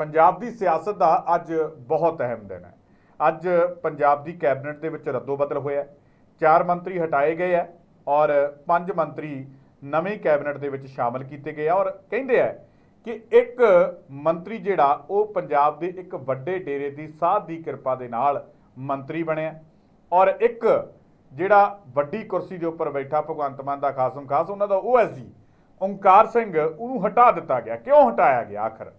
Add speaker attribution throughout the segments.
Speaker 1: ਪੰਜਾਬ ਦੀ ਸਿਆਸਤ ਦਾ ਅੱਜ ਬਹੁਤ ਅਹਿਮ ਦਿਨ ਹੈ। ਅੱਜ ਪੰਜਾਬ ਦੀ ਕੈਬਨਿਟ ਦੇ ਵਿੱਚ ਰੱਦੋ ਬਦਲ ਹੋਇਆ ਚਾਰ ਮੰਤਰੀ ਹਟਾਏ ਗਏ ਹੈ ਔਰ ਪੰਜ ਮੰਤਰੀ ਨਵੇਂ ਕੈਬਨਿਟ ਦੇ ਵਿੱਚ ਸ਼ਾਮਲ ਕੀਤੇ ਗਏ ਆ ਔਰ ਕਹਿੰਦੇ ਆ ਕਿ ਇੱਕ ਮੰਤਰੀ ਜਿਹੜਾ, ਉਹ ਪੰਜਾਬ ਦੇ ਇੱਕ ਵੱਡੇ ਡੇਰੇ ਦੀ ਸਾਧ ਦੀ ਕਿਰਪਾ ਦੇ ਨਾਲ ਮੰਤਰੀ ਬਣਿਆ ਔਰ ਇੱਕ ਜਿਹੜਾ ਵੱਡੀ ਕੁਰਸੀ ਦੇ ਉੱਪਰ ਬੈਠਾ ਭਗਵੰਤ ਮਾਨ ਦਾ ਖਾਸਮ ਖਾਸ, ਉਹਨਾਂ ਦਾ ਓਐਸਡੀ ਓਂਕਾਰ ਸਿੰਘ, ਉਹਨੂੰ ਹਟਾ ਦਿੱਤਾ ਗਿਆ। ਕਿਉਂ ਹਟਾਇਆ ਗਿਆ ਆਖਰ?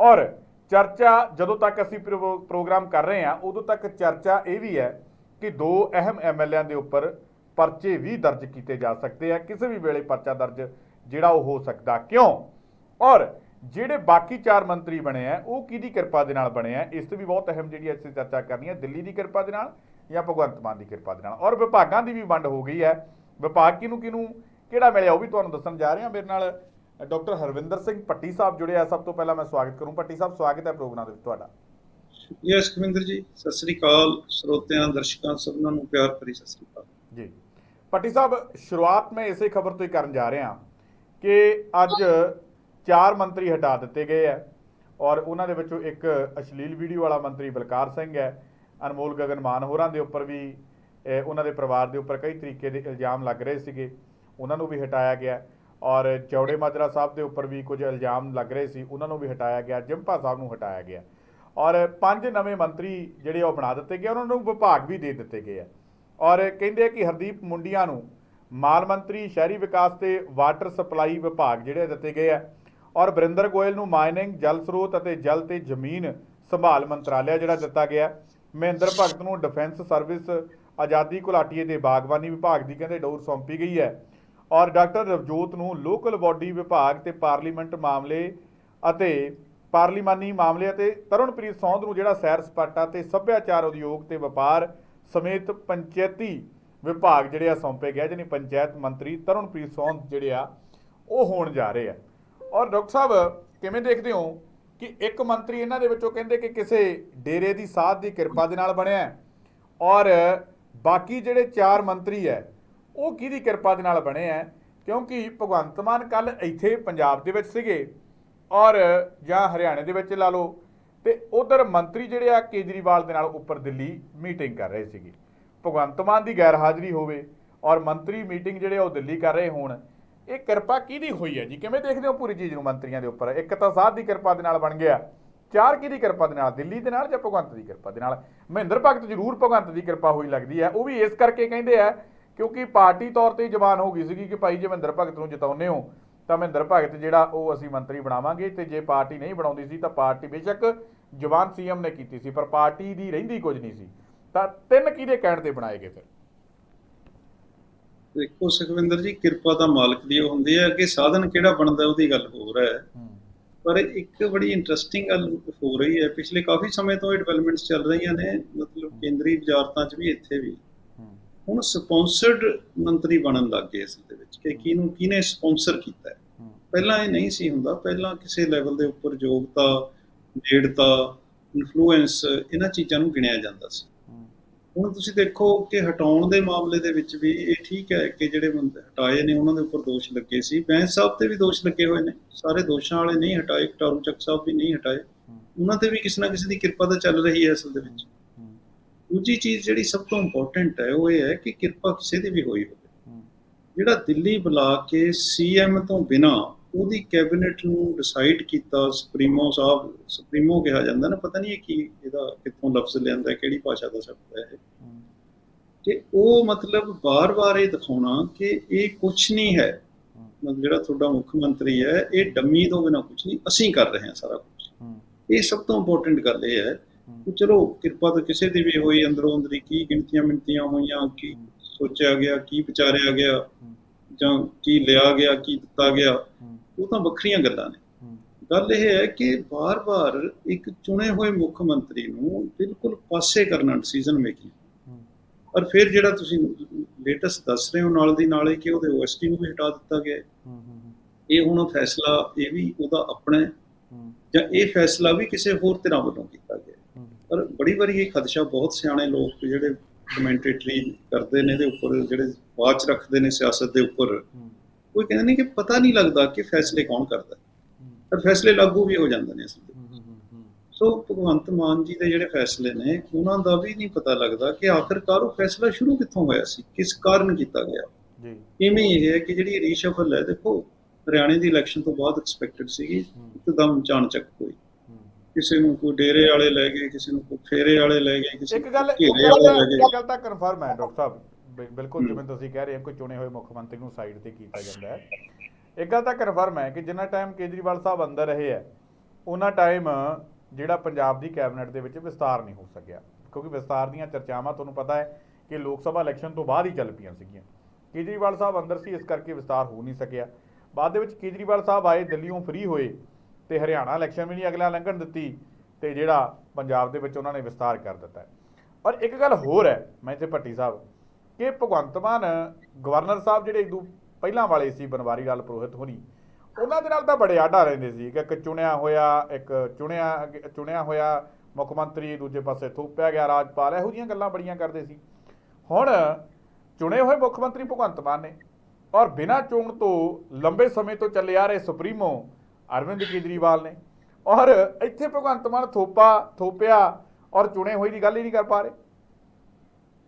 Speaker 1: ਔਰ ਚਰਚਾ ਜਦੋਂ ਤੱਕ ਅਸੀਂ ਪ੍ਰੋ- ਪ੍ਰੋਗਰਾਮ ਕਰ ਰਹੇ ਹਾਂ, ਉਦੋਂ ਤੱਕ ਚਰਚਾ ਇਹ ਵੀ ਹੈ ਕਿ ਦੋ ਅਹਿਮ ਐਮਐਲਏਆਂ ਦੇ ਉੱਪਰ ਪਰਚੇ ਵੀ ਦਰਜ ਕੀਤੇ ਜਾ ਸਕਦੇ ਆ, ਕਿਸੇ ਵੀ ਵੇਲੇ ਪਰਚਾ ਦਰਜ ਜਿਹੜਾ ਉਹ ਹੋ ਸਕਦਾ। ਕਿਉਂ? ਔਰ ਜਿਹੜੇ ਬਾਕੀ ਚਾਰ ਮੰਤਰੀ ਬਣੇ ਆ, ਉਹ ਕਿਹਦੀ ਕਿਰਪਾ ਦੇ ਨਾਲ ਬਣੇ ਆ? ਇਸ ਤੇ ਵੀ ਬਹੁਤ ਅਹਿਮ ਜਿਹੜੀ ਅਸੀਂ ਚਰਚਾ ਕਰਨੀ ਹੈ, ਦਿੱਲੀ ਦੀ ਕਿਰਪਾ ਦੇ ਨਾਲ ਜਾਂ ਭਗਵੰਤ ਮਾਨ ਦੀ ਕਿਰਪਾ ਦੇ ਨਾਲ? ਔਰ ਵਿਭਾਗਾਂ ਦੀ ਵੀ ਵੰਡ ਹੋ ਗਈ ਹੈ। ਵਿਭਾਗ ਕਿਹਨੂੰ ਕਿਹਨੂੰ ਕਿਹੜਾ ਮਿਲਿਆ ਉਹ ਵੀ ਤੁਹਾਨੂੰ ਦੱਸਣ ਜਾ ਰਹੇ ਹਾਂ। ਮੇਰੇ ਨਾਲ ਡਾਕਟਰ ਹਰਵਿੰਦਰ ਸਿੰਘ ਭੱਟੀ ਸਾਹਿਬ ਜੁੜੇ ਆ। ਸਭ ਤੋਂ ਪਹਿਲਾਂ ਮੈਂ ਸਵਾਗਤ ਕਰੂੰ। ਭੱਟੀ ਸਾਹਿਬ ਸਵਾਗਤ ਹੈ ਪ੍ਰੋਗਰਾਮ ਦੇ ਵਿੱਚ ਤੁਹਾਡਾ।
Speaker 2: ਯਸ ਕਵਿੰਦਰ ਜੀ। ਸਤਿ ਸ੍ਰੀ ਅਕਾਲ ਸਰੋਤਿਆਂ ਦਰਸ਼ਕਾਂ ਸਭਨਾਂ ਨੂੰ ਪਿਆਰ ਭਰੀ ਸਤਿ ਸ੍ਰੀ ਅਕਾਲ।
Speaker 1: ਜੀ। ਭੱਟੀ ਸਾਹਿਬ ਸ਼ੁਰੂਆਤ ਮੈਂ ਇਸੇ ਖਬਰ ਤੋਂ ਹੀ ਕਰਨ ਜਾ ਰਿਹਾ ਕਿ ਅੱਜ ਚਾਰ ਮੰਤਰੀ ਹਟਾ ਦਿੱਤੇ ਗਏ ਹੈ ਔਰ ਉਹਨਾਂ ਦੇ ਵਿੱਚੋਂ ਇੱਕ ਅਸ਼ਲੀਲ ਵੀਡੀਓ ਵਾਲਾ ਮੰਤਰੀ ਬਲਕਾਰ ਸਿੰਘ ਹੈ। ਅਨਮੋਲ ਗਗਨ ਮਾਨ ਹੋਰਾਂ ਦੇ ਉੱਪਰ ਵੀ ਉਹਨਾਂ ਦੇ ਪਰਿਵਾਰ ਦੇ ਉੱਪਰ ਕਈ ਤਰੀਕੇ ਦੇ ਇਲਜ਼ਾਮ ਲੱਗ ਰਹੇ ਸੀਗੇ। ਉਹਨਾਂ ਨੂੰ ਵੀ ਹਟਾਇਆ ਗਿਆ। ਔਰ ਚੌੜੇ ਮਾਜਰਾ ਸਾਹਿਬ ਦੇ ਉੱਪਰ ਵੀ ਕੁਝ ਇਲਜ਼ਾਮ ਲੱਗ ਰਹੇ ਸੀ, ਉਹਨਾਂ ਨੂੰ ਵੀ ਹਟਾਇਆ ਗਿਆ, ਜਿੰਪਾ ਸਾਹਿਬ ਨੂੰ ਹਟਾਇਆ ਗਿਆ। ਔਰ ਪੰਜ ਨਵੇਂ ਮੰਤਰੀ ਜਿਹੜੇ ਉਹ ਬਣਾ ਦਿੱਤੇ ਗਏ, ਉਹਨਾਂ ਨੂੰ ਵਿਭਾਗ ਵੀ ਦੇ ਦਿੱਤੇ ਗਏ ਆ। ਔਰ ਕਹਿੰਦੇ ਕਿ ਹਰਦੀਪ ਮੁੰਡੀਆਂ ਨੂੰ ਮਾਲ ਮੰਤਰੀ, ਸ਼ਹਿਰੀ ਵਿਕਾਸ ਤੇ ਵਾਟਰ ਸਪਲਾਈ ਵਿਭਾਗ ਜਿਹੜੇ ਦਿੱਤੇ ਗਏ ਆ। ਔਰ ਬਰਿੰਦਰ ਗੋਇਲ ਨੂੰ ਮਾਈਨਿੰਗ, ਜਲ ਸਰੋਤ ਅਤੇ ਜਲ ਤੇ ਜ਼ਮੀਨ ਸੰਭਾਲ ਮੰਤਰਾਲਾ ਜਿਹੜਾ ਦਿੱਤਾ ਗਿਆ। ਮਹਿੰਦਰ ਭਗਤ ਨੂੰ ਡਿਫੈਂਸ ਸਰਵਿਸ ਆਜ਼ਾਦੀ ਘੁਲਾਟੀਏ ਦੇ ਬਾਗਬਾਨੀ ਵਿਭਾਗ ਦੀ ਕਹਿੰਦੇ ਡੋਰ ਸੌਂਪੀ ਗਈ ਹੈ। ਔਰ ਡਾਕਟਰ ਰਵਜੋਤ ਨੂੰ ਲੋਕਲ ਬਾਡੀ ਵਿਭਾਗ ਤੇ ਪਾਰਲੀਮੈਂਟ ਮਾਮਲੇ ਅਤੇ ਪਾਰਲੀਮਾਨੀ ਮਾਮਲੇ ਅਤੇ ਤਰੁਣਪ੍ਰੀਤ ਸੌਂਦ ਨੂੰ ਜਿਹੜਾ ਸੈਰ ਸਪਾਟਾ ਤੇ ਸੱਭਿਆਚਾਰ ਉਦਯੋਗ ਤੇ ਵਪਾਰ ਸਮੇਤ ਪੰਚਾਇਤੀ ਵਿਭਾਗ ਜਿਹੜੇ ਆ ਸੌਂਪੇ ਗਏ ਜਾਨੀ ਪੰਚਾਇਤ ਮੰਤਰੀ ਤਰੁਣਪ੍ਰੀਤ ਸੌਂਦ ਜਿਹੜੇ ਆ, ਉਹ ਹੋਣ ਜਾ ਰਹੇ ਆ। ਔਰ ਡਾਕਟਰ ਸਾਹਿਬ, ਕਿਵੇਂ ਦੇਖਦੇ ਹੋ ਕਿ ਇੱਕ ਮੰਤਰੀ ਇਹਨਾਂ ਦੇ ਵਿੱਚੋਂ ਕਹਿੰਦੇ ਕਿ ਕਿਸੇ ਡੇਰੇ ਦੀ ਸਾਧ ਦੀ ਕਿਰਪਾ ਦੇ ਨਾਲ ਬਣਿਆ ਔਰ ਬਾਕੀ ਜਿਹੜੇ ਚਾਰ ਮੰਤਰੀ ਹੈ ਉਹ ਕਿਹਦੀ ਕਿਰਪਾ ਦੇ ਨਾਲ ਬਣੇ ਹੈ ਕਿਉਂਕਿ ਭਗਵੰਤ ਮਾਨ ਕੱਲ ਇੱਥੇ ਪੰਜਾਬ ਦੇ ਵਿੱਚ ਸੀਗੇ ਔਰ ਜਾਂ ਹਰਿਆਣੇ ਦੇ ਵਿੱਚ ਲਾ ਲਓ ਤੇ ਉਧਰ ਮੰਤਰੀ ਜਿਹੜੇ ਆ ਕੇਜਰੀਵਾਲ ਦੇ ਨਾਲ ਉੱਪਰ ਦਿੱਲੀ ਮੀਟਿੰਗ ਕਰ ਰਹੇ ਸੀਗੇ। ਭਗਵੰਤ ਮਾਨ ਦੀ ਗੈਰ ਹਾਜ਼ਰੀ ਹੋਵੇ ਔਰ ਮੰਤਰੀ ਮੀਟਿੰਗ ਜਿਹੜੇ ਆ ਉਹ ਦਿੱਲੀ ਕਰ ਰਹੇ ਹੋਣ, ਇਹ ਕਿਰਪਾ ਕਿਹਦੀ ਹੋਈ ਹੈ ਜੀ? ਕਿਵੇਂ ਦੇਖਦੇ ਹੋ ਪੂਰੀ ਚੀਜ਼ ਨੂੰ ਮੰਤਰੀਆਂ ਦੇ ਉੱਪਰ? ਇੱਕ ਤਾਂ ਸਾਧ ਦੀ ਕਿਰਪਾ ਦੇ ਨਾਲ ਬਣ ਗਿਆ, ਚਾਰ ਕਿਹਦੀ ਕਿਰਪਾ ਦੇ ਨਾਲ? ਦਿੱਲੀ ਦੇ ਨਾਲ ਜਾਂ ਭਗਵੰਤ ਦੀ ਕਿਰਪਾ ਦੇ ਨਾਲ? ਮਹਿੰਦਰ ਭਗਤ ਜ਼ਰੂਰ ਭਗਵੰਤ ਦੀ ਕਿਰਪਾ ਹੋਈ ਲੱਗਦੀ ਹੈ ਉਹ ਵੀ ਇਸ ਕਰਕੇ ਕਹਿੰਦੇ ਆ ਕਿਉਂਕਿ ਪਾਰਟੀ ਤੌਰ ਤੇ ਹੀ ਜ਼ਬਾਨ ਹੋ ਗਈ ਸੀਗੀ ਕਿ ਭਾਈ ਜੇ ਮਹਿੰਦਰ ਭਗਤ ਨੂੰ ਜਿਤਾਉਂਦੇ ਹੋ ਤਾਂ ਮਹਿੰਦਰ ਭਗਤ ਜਿਹੜਾ ਉਹ ਅਸੀਂ ਮੰਤਰੀ ਬਣਾਵਾਂਗੇ ਤੇ ਜੇ ਪਾਰਟੀ ਨਹੀਂ ਬਣਾਉਂਦੀ ਸੀ ਤਾਂ ਪਾਰਟੀ ਬੇਸ਼ੱਕ ਜਵਾਨ ਸੀਐਮ ਨੇ ਕੀਤੀ ਸੀ ਪਰ ਪਾਰਟੀ ਦੀ ਰਹਿੰਦੀ ਕੁਝ ਨਹੀਂ ਸੀ। ਤਾਂ ਤਿੰਨ ਕਿਹਦੇ ਕਹਿਣ ਤੇ ਬਣਾਏ ਗਏ ਫਿਰ?
Speaker 2: ਦੇਖੋ ਸੁਖਵਿੰਦਰ ਜੀ ਕਿਰਪਾ ਤਾਂ ਮਾਲਕ ਦੀ ਹੁੰਦੀ ਹੈ ਕਿ ਸਾਧਨ ਕਿਹੜਾ ਬਣਦਾ ਉਹਦੀ ਗੱਲ ਹੋਰ ਹੈ। ਪਰ ਇੱਕ ਬੜੀ ਇੰਟਰਸਟਿੰਗ ਗੱਲ ਹੋ ਰਹੀ ਹੈ ਪਿਛਲੇ ਕਾਫੀ ਸਮੇਂ ਤੋਂ ਇਹ ਡਿਵੈਲਪਮੈਂਟਸ ਚੱਲ ਰਹੀਆਂ ਨੇ ਮਤਲਬ ਕੇਂਦਰੀ ਵਜ਼ਾਰਤਾਂ 'ਚ ਵੀ ਇੱਥੇ ਵੀ। ਹੁਣ ਸਪਾਂਸਰਡ ਮੰਤਰੀ ਬਣਨ ਲੱਗ ਗਏ ਇਸ ਦੇ ਵਿੱਚ ਕਿ ਕਿਹਨੂੰ ਕਿਹਨੇ ਸਪਾਂਸਰ ਕੀਤਾ ਹੈ? ਪਹਿਲਾਂ ਇਹ ਨਹੀਂ ਸੀ ਹੁੰਦਾ। ਪਹਿਲਾਂ ਕਿਸੇ ਲੈਵਲ ਦੇ ਉੱਪਰ ਯੋਗਤਾ ਨੇੜਤਾ ਇਨਫਲੂਐਂਸ ਇਹਨਾਂ ਚੀਜ਼ਾਂ ਨੂੰ ਗਿਣਿਆ ਜਾਂਦਾ ਸੀ। ਹੁਣ ਤੁਸੀਂ ਦੇਖੋ ਕਿ ਹਟਾਉਣ ਦੇ ਮਾਮਲੇ ਦੇ ਵਿੱਚ ਵੀ ਇਹ ਠੀਕ ਹੈ ਕਿ ਜਿਹੜੇ ਬੰਦੇ ਹਟਾਏ ਨੇ ਉਹਨਾਂ ਦੇ ਉੱਪਰ ਦੋਸ਼ ਲੱਗੇ ਸੀ। ਬੈਂਸ ਸਾਹਿਬ ਤੇ ਵੀ ਦੋਸ਼ ਲੱਗੇ ਹੋਏ ਨੇ। ਸਾਰੇ ਦੋਸ਼ਾਂ ਵਾਲੇ ਨਹੀਂ ਹਟਾਏ। ਕਟਾਰੂ ਚੱਕ ਸਾਹਿਬ ਵੀ ਨਹੀਂ ਹਟਾਏ। ਉਹਨਾਂ ਤੇ ਵੀ ਕਿਸੇ ਨਾ ਕਿਸੇ ਦੀ ਕਿਰਪਾ ਤਾਂ ਚੱਲ ਰਹੀ ਹੈ ਅਸਲ ਦੇ ਵਿੱਚ। ਦੂਜੀ ਚੀਜ਼ ਜਿਹੜੀ ਸਭ ਤੋਂ ਇੰਪੋਰਟੈਂਟ ਹੈ ਉਹ ਇਹ ਹੈ ਕਿ ਕਿਰਪਾ ਕਿਸੇ ਦੀ ਵੀ ਹੋਈ ਹੋਵੇ। ਜਿਹੜਾ ਦਿੱਲੀ ਬੁਲਾ ਕੇ ਸੀਐਮ ਤੋਂ ਬਿਨਾ ਉਹਦੀ ਕੈਬਨਿਟ ਨੂੰ ਡਿਸਾਈਡ ਕੀਤਾ ਸੁਪਰੀਮੋ ਸਾਹਿਬ ਸੁਪਰੀਮੋ ਕਿਹਾ ਜਾਂਦਾ ਨਾ ਪਤਾ ਨਹੀਂ ਇਹ ਕੀ ਇਹਦਾ ਕਿੱਥੋਂ ਲਫ਼ਜ਼ ਲਿਆਂਦਾ ਕਿਹੜੀ ਭਾਸ਼ਾ ਦਾ ਸ਼ਬਦ ਹੈ ਕਿ ਉਹ ਮਤਲਬ ਬਾਰ-ਬਾਰ ਇਹ ਦਿਖਾਉਣਾ ਕਿ ਇਹ ਕੁਝ ਨਹੀਂ ਹੈ। ਮਤਲਬ ਜਿਹੜਾ ਤੁਹਾਡਾ ਮੁੱਖ ਮੰਤਰੀ ਹੈ ਇਹ ਡੰਮੀ ਤੋਂ ਬਿਨਾ ਕੁਝ ਨਹੀਂ ਅਸੀਂ ਕਰ ਰਹੇ ਹਾਂ ਸਾਰਾ ਕੁਝ ਇਹ ਸਭ ਤੋਂ ਇੰਪੋਰਟੈਂਟ ਗੱਲ ਇਹ ਹੈ ਚਲੋ ਕਿਰਪਾ ਤਾਂ ਕਿਸੇ ਦੀ ਵੀ ਹੋਈ ਅੰਦਰੋਂ ਅੰਦਰੀ ਕੀ ਗਿਣਤੀਆਂ ਮਿੰਤੀਆਂ ਹੋਈਆਂ ਕੀ ਸੋਚਿਆ ਗਿਆ ਕੀ ਵਿਚਾਰਿਆ ਗਿਆ ਜਾਂ ਕੀ ਲਿਆ ਗਿਆ ਕੀ ਦਿੱਤਾ ਗਿਆ ਉਹ ਤਾਂ ਵੱਖਰੀਆਂ ਗੱਲਾਂ ਨੇ। ਗੱਲ ਇਹ ਹੈ ਕਿ ਬਾਰ-ਬਾਰ ਇੱਕ ਚੁਣੇ ਹੋਏ ਮੁੱਖ ਮੰਤਰੀ ਨੂੰ ਬਿਲਕੁਲ ਪਾਸੇ ਕਰਨਾ ਡਿਸੀਜਨ ਮੇਕਿੰਗ ਔਰ ਫਿਰ ਜਿਹੜਾ ਤੁਸੀਂ ਲੇਟੈਸਟ ਦੱਸ ਰਹੇ ਹੋ ਨਾਲ ਦੀ ਨਾਲੇ ਕਿ ਉਹਦੇ ਓਐਸਟੀ ਨੂੰ ਵੀ ਹਟਾ ਦਿੱਤਾ ਗਿਆ। ਹੈ। ਇਹ ਹੁਣ ਫੈਸਲਾ ਇਹ ਵੀ ਉਹਦਾ ਆਪਣਾ ਹੈ। ਜਾਂ ਇਹ ਫੈਸਲਾ ਵੀ ਕਿਸੇ ਹੋਰ ਤਰ੍ਹਾਂ ਵੱਲੋਂ ਕੀਤਾ। ਬੜੀ ਵਾਰੀ ਇਹ ਖਦਸ਼ਾ ਬਹੁਤ ਸਿਆਣੇ ਲੋਕ ਜਿਹੜੇ ਕਮੈਂਟੇਟਰੀ ਕਰਦੇ ਨੇ ਇਹਦੇ ਉੱਪਰ ਜਿਹੜੇ ਵਾਚ ਰੱਖਦੇ ਨੇ ਸਿਆਸਤ ਦੇ ਉੱਪਰ ਉਹ ਕਹਿੰਦੇ ਨੇ ਕਿ ਪਤਾ ਨਹੀਂ ਲੱਗਦਾ ਕਿ ਫੈਸਲੇ ਕੌਣ ਕਰਦਾ। ਪਰ ਫੈਸਲੇ ਲਾਗੂ ਵੀ ਹੋ ਜਾਂਦੇ ਨੇ ਅਸਲ ਵਿੱਚ ਸੋ ਭਗਵੰਤ ਮਾਨ ਜੀ ਦੇ ਜਿਹੜੇ ਫੈਸਲੇ ਨੇ ਉਹਨਾਂ ਦਾ ਵੀ ਨਹੀਂ ਪਤਾ ਲੱਗਦਾ ਕਿ ਆਖਿਰਕਾਰ ਉਹ ਫੈਸਲਾ ਸ਼ੁਰੂ ਕਿੱਥੋਂ ਹੋਇਆ ਸੀ ਕਿਸ ਕਾਰਨ ਕੀਤਾ ਗਿਆ।
Speaker 1: ਜੀ।
Speaker 2: ਇਵੇਂ ਇਹ ਹੈ ਕਿ ਜਿਹੜੀ ਰੀਸ਼ਫਲ ਹੈ ਦੇਖੋ ਹਰਿਆਣੇ ਦੀ ਇਲੈਕਸ਼ਨ ਤੋਂ ਬਾਅਦ ਐਕਸਪੈਕਟਡ ਸੀਗੀ ਇੱਕਦਮ ਚਾਣਚੱਕ ਹੋਈ। ਕਿਸੇ ਨੂੰ ਕੋਈ ਡੇਰੇ ਵਾਲੇ ਲੈ ਗਏ ਕਿਸੇ ਨੂੰ ਕੋਈ ਫੇਰੇ ਵਾਲੇ ਲੈ ਗਏ ਕਿਸੇ
Speaker 1: ਇੱਕ ਗੱਲ ਇੱਕ
Speaker 2: ਘੇਰੇ
Speaker 1: ਗੱਲ
Speaker 2: ਵਾਲੇ
Speaker 1: ਤਾਂ-
Speaker 2: ਲੈ
Speaker 1: ਇੱਕ
Speaker 2: ਗਏ
Speaker 1: ਗੱਲ ਤਾਂ ਕਨਫਰਮ ਹੈ ਡਾਕਟਰ ਸਾਹਿਬ। ਬਿ- ਬਿਲਕੁਲ। ਜਿਵੇਂ ਤੁਸੀਂ ਕਹਿ ਰਹੇ ਹੋ ਕੋਈ ਚੁਣੇ ਹੋਏ ਮੁੱਖ ਮੰਤਰੀ ਨੂੰ ਸਾਈਡ ਤੇ ਕੀਤਾ ਜਾਂਦਾ ਹੈ। ਇੱਕ ਗੱਲ ਤਾਂ ਕਨਫਰਮ ਹੈ ਕਿ ਜਿੰਨਾ ਟਾਈਮ ਕੇਜਰੀਵਾਲ ਸਾਹਿਬ ਅੰਦਰ ਰਹੇ ਹੈ ਉਹਨਾਂ ਟਾਈਮ ਜਿਹੜਾ ਪੰਜਾਬ ਦੀ ਕੈਬਨਿਟ ਦੇ ਵਿੱਚ ਵਿਸਤਾਰ ਨਹੀਂ ਹੋ ਸਕਿਆ। ਕਿਉਂਕਿ ਵਿਸਤਾਰ ਦੀਆਂ ਚਰਚਾਵਾਂ ਤੁਹਾਨੂੰ ਪਤਾ ਹੈ ਕਿ ਲੋਕ ਸਭਾ ਇਲੈਕਸ਼ਨ ਤੋਂ ਬਾਅਦ ਹੀ ਚੱਲ ਪਈਆਂ ਸੀਗੀਆਂ। ਕੇਜਰੀਵਾਲ ਸਾਹਿਬ ਅੰਦਰ ਸੀ ਇਸ ਕਰਕੇ ਵਿਸਤਾਰ ਹੋ ਨਹੀਂ ਸਕਿਆ। ਬਾਅਦ ਦੇ ਵਿੱਚ ਕੇਜਰੀਵਾਲ ਸਾਹਿਬ ਆਏ ਦਿੱਲੀੋਂ ਫ੍ਰੀ ਹੋਏ। ਤੇ ਹਰਿਆਣਾ ਇਲੈਕਸ਼ਨ ਵੀ ਨਹੀਂ ਅਗਲਾ ਲੰਘਣ ਦਿੱਤੀ ਤੇ ਜਿਹੜਾ ਪੰਜਾਬ ਦੇ ਵਿੱਚ ਉਹਨਾਂ ਨੇ ਵਿਸਤਾਰ ਕਰ ਦਿੱਤਾ ਔਰ ਇੱਕ ਗੱਲ ਹੋਰ ਹੈ, ਮੈਂ ਇੱਥੇ ਭੱਟੀ ਸਾਹਿਬ, ਕਿ ਭਗਵੰਤ ਮਾਨ, ਗਵਰਨਰ ਸਾਹਿਬ ਜਿਹੜੇ ਇਦੋਂ ਪਹਿਲਾਂ ਵਾਲੇ ਸੀ, ਬਨਵਾਰੀ ਲਾਲ ਪ੍ਰੋਹਿਤ ਹੋਣੀ, ਉਹਨਾਂ ਦੇ ਨਾਲ ਤਾਂ ਬੜੇ ਆਡਾ ਰਹਿੰਦੇ ਸੀ। ਕਿ ਇੱਕ ਚੁਣਿਆ ਹੋਇਆ, ਇੱਕ ਚੁਣਿਆ ਚੁਣਿਆ ਹੋਇਆ ਮੁੱਖ ਮੰਤਰੀ, ਦੂਜੇ ਪਾਸੇ ਥੋਪਿਆ ਗਿਆ ਰਾਜਪਾਲ, ਇਹੋ ਜਿਹੀਆਂ ਗੱਲਾਂ ਬੜੀਆਂ ਕਰਦੇ ਸੀ। ਹੁਣ ਚੁਣੇ ਹੋਏ ਮੁੱਖ ਮੰਤਰੀ ਭਗਵੰਤ ਮਾਨ ਨੇ ਔਰ ਬਿਨਾਂ ਚੋਣ ਤੋਂ ਲੰਬੇ ਸਮੇਂ ਤੋਂ ਚੱਲੇ ਆ ਰਹੇ ਸੁਪਰੀਮੋ ਅਰਵਿੰਦ ਕੇਜਰੀਵਾਲ ਨੇ। ਔਰ ਇੱਥੇ ਭਗਵੰਤ ਮਾਨ ਥੋਪਾ ਥੋਪਿਆ ਔਰ ਚੁਣੇ ਹੋਏ ਦੀ ਗੱਲ ਹੀ ਨਹੀਂ ਕਰ ਪਾ ਰਹੇ।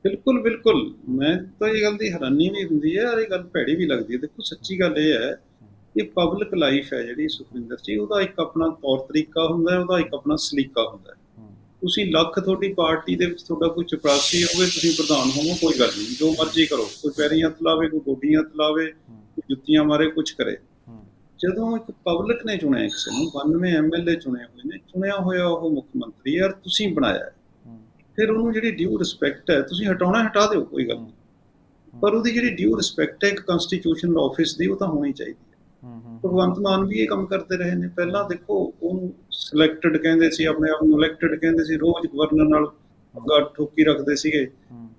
Speaker 2: ਬਿਲਕੁਲ ਬਿਲਕੁਲ। ਮੈਂ ਤਾਂ ਇਹ ਗੱਲ ਦੀ ਹੈਰਾਨੀ ਵੀ ਹੁੰਦੀ ਹੈ ਔਰ ਇਹ ਗੱਲ ਭੈੜੀ ਵੀ ਲੱਗਦੀ ਹੈ। ਦੇਖੋ ਸੱਚੀ ਗੱਲ ਇਹ ਹੈ ਕਿ ਪਬਲਿਕ ਲਾਈਫ ਹੈ ਜਿਹੜੀ ਸੁਖਵਿੰਦਰ ਜੀ ਉਹਦਾ ਇੱਕ ਆਪਣਾ ਤੌਰ ਤਰੀਕਾ ਹੁੰਦਾ ਹੈ ਉਹਦਾ ਇੱਕ ਆਪਣਾ ਸਲੀਕਾ ਹੁੰਦਾ ਹੈ। ਤੁਸੀਂ ਲੱਖ ਤੁਹਾਡੀ ਪਾਰਟੀ ਦੇ ਵਿੱਚ ਤੁਹਾਡਾ ਕੋਈ ਚਪਰਾਸੀ ਹੋਵੇ ਤੁਸੀਂ ਪ੍ਰਧਾਨ ਹੋਵੋ ਕੋਈ ਗੱਲ ਨਹੀਂ। ਜੋ ਮਰਜ਼ੀ ਕਰੋ। ਕੋਈ ਪੈਰੀਂ ਹੱਥ ਲਾਵੇ ਕੋਈ ਗੋਡੀਆਂ ਹੱਥ ਲਾਵੇ ਜੁੱਤੀਆਂ ਮਾਰੇ ਕੁਝ ਕਰੇ। ਜਦੋਂ ਇੱਕ ਪਬਲਿਕ ਨੇ ਚੁਣਿਆ ਕਿਸੇ ਨੂੰ 92 ਐਮਐਲਏ ਚੁਣੇ ਹੋਏ ਨੇ ਚੁਣਿਆ ਹੋਇਆ ਉਹ ਮੁੱਖ ਮੰਤਰੀ ਯਾਰ ਤੁਸੀਂ ਬਣਾਇਆ। ਫਿਰ ਉਹਨੂੰ ਜਿਹੜੀ ਡਿਊ ਰਿਸਪੈਕਟ ਹੈ ਤੁਸੀਂ ਹਟਾਉਣਾ ਹਟਾ ਦਿਓ ਕੋਈ ਗੱਲ ਨਹੀਂ। ਪਰ ਉਹਦੀ ਜਿਹੜੀ ਡਿਊ ਰਿਸਪੈਕਟ ਹੈ ਇੱਕ ਕਨਸਟੀਟਿਊਸ਼ਨਲ ਆਫਿਸ ਦੀ ਉਹ ਤਾਂ ਹੋਣੀ ਚਾਹੀਦੀ ਹੈ। ਭਗਵੰਤ ਮਾਨ ਵੀ ਇਹ ਕੰਮ ਕਰਦੇ ਰਹੇ ਨੇ। ਪਹਿਲਾਂ ਦੇਖੋ ਉਹਨੂੰ ਸਿਲੈਕਟਡ ਕਹਿੰਦੇ ਸੀ ਆਪਣੇ ਆਪ ਨੂੰ ਇਲੈਕਟਡ ਕਹਿੰਦੇ ਸੀ ਰੋਜ਼ ਗਵਰਨਰ ਨਾਲ ਪੰਗਾ ਠੋਕੀ ਰੱਖਦੇ ਸੀਗੇ।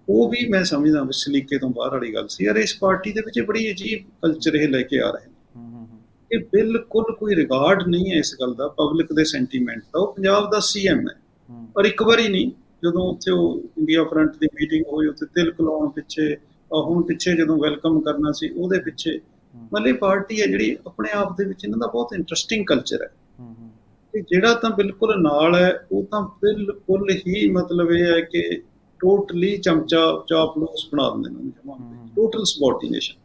Speaker 2: ਉਹ ਵੀ ਮੈਂ ਸਮਝਦਾ ਸਲੀਕੇ ਤੋਂ ਬਾਹਰ ਵਾਲੀ ਗੱਲ ਸੀ। ਯਾਰ ਇਸ ਪਾਰਟੀ ਦੇ ਵਿੱਚ ਬੜੀ ਅਜੀਬ ਕਲਚਰ ਇਹ ਲੈ ਕੇ ਆ ਰਹੇ ਨੇ। ਇਹ ਬਿਲਕੁਲ ਕੋਈ ਰਿਗਾਰਡ ਨਹੀਂ ਹੈ ਇਸ ਗੱਲ ਦਾ ਪਬਲਿਕ ਦੇ ਸੈਂਟੀਮੈਂਟ ਦਾ। ਉਹ ਪੰਜਾਬ ਦਾ ਸੀਐਮ ਹੈ। ਪਰ ਇੱਕ ਵਾਰੀ ਨਹੀਂ ਜਦੋਂ ਉੱਥੇ ਉਹ ਇੰਡੀਆ ਫਰੰਟ ਦੀ ਮੀਟਿੰਗ ਹੋਈ ਉੱਥੇ ਤਿਲਕ ਲਾਉਣ ਪਿੱਛੇ ਹੁਣ ਪਿੱਛੇ ਜਦੋਂ ਵੈਲਕਮ ਕਰਨਾ ਸੀ ਉਹਦੇ ਪਿੱਛੇ ਮਤਲਬ ਪਾਰਟੀ ਹੈ ਜਿਹੜੀ ਆਪਣੇ ਆਪ ਦੇ ਵਿੱਚ ਇਹਨਾਂ ਦਾ ਬਹੁਤ ਇੰਟਰਸਟਿੰਗ ਕਲਚਰ ਹੈ। ਤੇ ਜਿਹੜਾ ਤਾਂ ਬਿਲਕੁਲ ਨਾਲ ਹੈ ਉਹ ਤਾਂ ਬਿਲਕੁਲ ਹੀ ਮਤਲਬ ਇਹ ਹੈ ਕਿ ਟੋਟਲੀ ਚਮਚਾ ਚਾਪਲੂਸ ਬਣਾ ਦਿੰਦੇ ਨੇ ਟੋਟਲ ਸਬੋਰਡੀਨੇਸ਼ਨ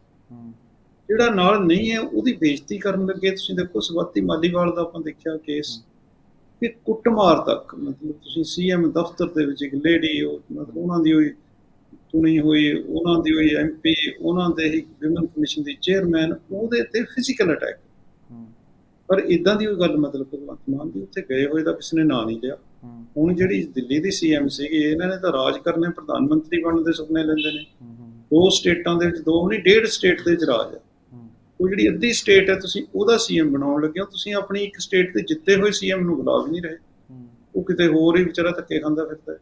Speaker 2: ਜਿਹੜਾ ਨਾਲ ਨਹੀਂ ਹੈ ਉਹਦੀ ਬੇਇੱਜ਼ਤੀ ਕਰਨ ਲੱਗੇ ਤੁਸੀਂ ਦੇਖੋ ਸਵਾਤੀ ਮਾਲੀਵਾਲ ਦਾ ਆਪਾਂ ਦੇਖਿਆ ਕੇਸ ਕਿ ਕੁੱਟਮਾਰ ਤੱਕ ਮਤਲਬ ਤੁਸੀਂ ਸੀਐਮ ਦਫ਼ਤਰ ਦੇ ਵਿੱਚ ਇੱਕ ਲੇਡੀ ਉਹ ਮਤਲਬ ਉਹਨਾਂ ਦੀ ਹੋਈ ਚੁਣੀ ਹੋਈ ਉਹਨਾਂ ਦੀ ਹੋਈ ਐਮਪੀ ਉਹਨਾਂ ਦੇ ਹੀ ਵਿਮਨ ਕਮਿਸ਼ਨ ਦੀ ਚੇਅਰਮੈਨ ਉਹਦੇ ਤੇ ਫਿਜ਼ੀਕਲ ਅਟੈਕ ਪਰ ਇਦਾਂ ਦੀ ਕੋਈ ਗੱਲ ਮਤਲਬ ਭਗਵੰਤ ਮਾਨ ਦੀ ਉੱਥੇ ਗਏ ਹੋਏ ਦਾ ਕਿਸੇ ਨੇ ਨਾਂ ਨਹੀਂ ਲਿਆ। ਹੁਣ ਜਿਹੜੀ ਦਿੱਲੀ ਦੀ ਸੀਐਮ ਸੀਗੀ ਇਹਨਾਂ ਨੇ ਤਾਂ ਰਾਜ ਕਰਨੇ ਪ੍ਰਧਾਨ ਮੰਤਰੀ ਬਣਨ ਦੇ ਸੁਪਨੇ ਲੈਂਦੇ ਨੇ। ਦੋ ਸਟੇਟਾਂ ਦੇ ਵਿੱਚ ਦੋ ਨਹੀਂ ਡੇਢ ਸਟੇਟ ਦੇ ਵਿੱਚ ਰਾਜ ਹੈ ਉਹ ਜਿਹੜੀ ਅੱਧੀ ਸਟੇਟ ਹੈ ਤੁਸੀਂ ਉਹਦਾ ਸੀਐਮ ਬਣਾਉਣ ਲੱਗੇ ਹੋ। ਤੁਸੀਂ ਆਪਣੀ ਇੱਕ ਸਟੇਟ ਤੇ ਜਿੱਤੇ ਹੋਏ ਸੀਐਮ ਨੂੰ ਬੁਲਾ ਵੀ ਨਹੀਂ ਰਹੇ। ਉਹ ਕਿਤੇ ਹੋਰ ਹੀ ਵਿਚਾਰਾ ਧੱਕੇ ਖਾਂਦਾ ਫਿਰਦਾ ਹੈ।